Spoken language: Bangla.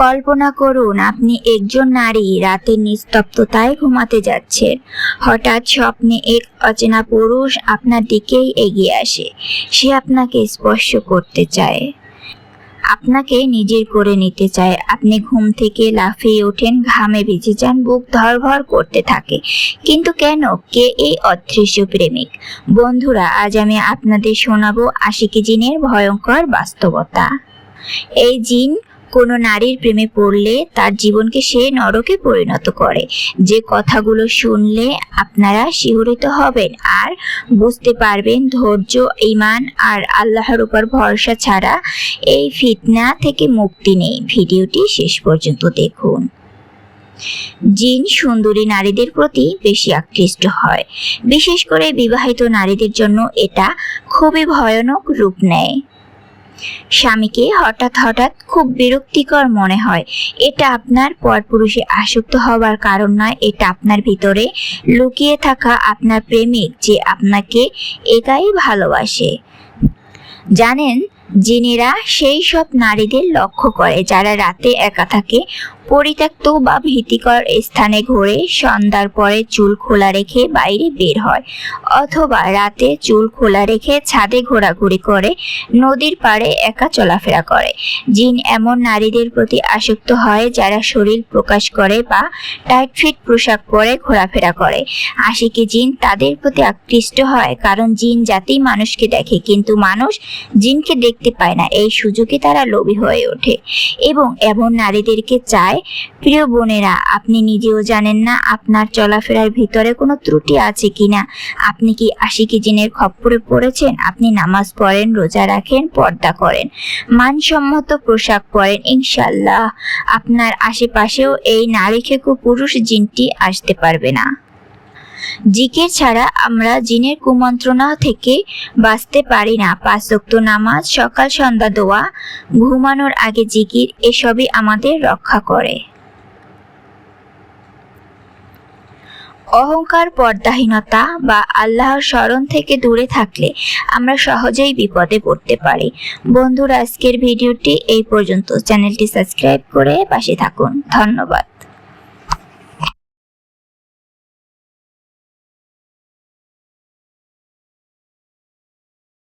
কল্পনা করুন, আপনি একজন নারী রাতের নিস্তব্ধতায় ঘুমাতে যাচ্ছেন। হঠাৎ স্বপ্নে এক অচেনা পুরুষ আপনার দিকেই এগিয়ে আসে। সে আপনাকে স্পর্শ করতে চায়। আপনাকে নিজের করে নিতে চায়। আপনি ঘুম থেকে লাফিয়ে ওঠেন, ঘামে ভিজে যান, বুক ধরভর করতে থাকে। কিন্তু কেন? কে এই অদৃশ্য প্রেমিক? বন্ধুরা, আজ আমি আপনাদের শোনাবো আশিকি জিনের ভয়ঙ্কর বাস্তবতা। এই জিন কোনো নারীর প্রেমে পড়লে তার জীবনকে সে নরকে পরিণত করে। যে কথাগুলো শুনলে আপনারা শিহরিত হবেন আর বুঝতে পারবেন ধৈর্য ইমান আর আল্লাহর উপর ভরসা ছাড়া এই ফিতনা থেকে মুক্তি নেই। ভিডিওটি শেষ পর্যন্ত দেখুন। জিন সুন্দরী নারীদের প্রতি বেশি আকৃষ্ট হয়। বিশেষ করে বিবাহিত নারীদের জন্য এটা খুবই ভয়ানক রূপ নেয়। স্বামীকে হঠাৎ হঠাৎ খুব বিরক্তিকর মনে হয়। এটা আপনার পরপুরুষে আসক্ত হওয়ার কারণ নয়, এটা আপনার ভিতরে লুকিয়ে থাকা আপনার প্রেমিক যে আপনাকে একাই ভালোবাসে। জানেন, জিনেরা সেই সব নারীদের লক্ষ্য করে, যারা রাতে একা থাকে পরিত্যক্ত বা ভীতিকর স্থানে ঘুরে সন্ধ্যার পরে চুল খোলা রেখে বাইরে বের হয়, অথবা রাতে চুল খোলা রেখে ছাদে ঘোরাঘুরি করে নদীর পাড়ে একা চলাফেরা করে। জিন এমন নারীদের প্রতি আসক্ত হয় যারা শরীর প্রকাশ করে বা টাইট ফিট পোশাক পরে ঘোরাফেরা করে। আশিকি জিন তাদের প্রতি আকৃষ্ট হয় কারণ জিন জাতি মানুষকে দেখে, কিন্তু মানুষ জিনকে দেখতে পায় না। এই সুযোগে তারা লোভী হয়ে ওঠে এবং এমন নারীদেরকে চায় প্রিয় বোনেরা, আপনি নিজেও জানেন না আপনার চলাফেরার ভিতরে কোনো ত্রুটি আছে কিনা। আপনি কি আশিকি জিনের খপ্পরে পড়েছেন? আপনি নামাজ পড়েন, রোজা রাখেন, পর্দা করেন। মানসম্মত পোশাক পরেন ইনশাল্লাহ আপনার আশেপাশেও এই নারী রেখে পুরুষ জিনটি আসতে পারবে না। জিকের ছাড়া আমরা জিনের কুমন্ত্রণা থেকে বাঁচতে পারি না। পাঁচ ওয়াক্ত নামাজ, সকাল সন্ধ্যা দোয়া, ঘুমানোর আগে জিকির, এসবই আমাদের রক্ষা করে। অহংকার, পর্দাহীনতা বা আল্লাহর স্মরণ থেকে দূরে থাকলে আমরা সহজেই বিপদে পড়তে পারি। বন্ধুরা, আজকের ভিডিওটি এই পর্যন্ত। চ্যানেলটি সাবস্ক্রাইব করে পাশে থাকুন। ধন্যবাদ।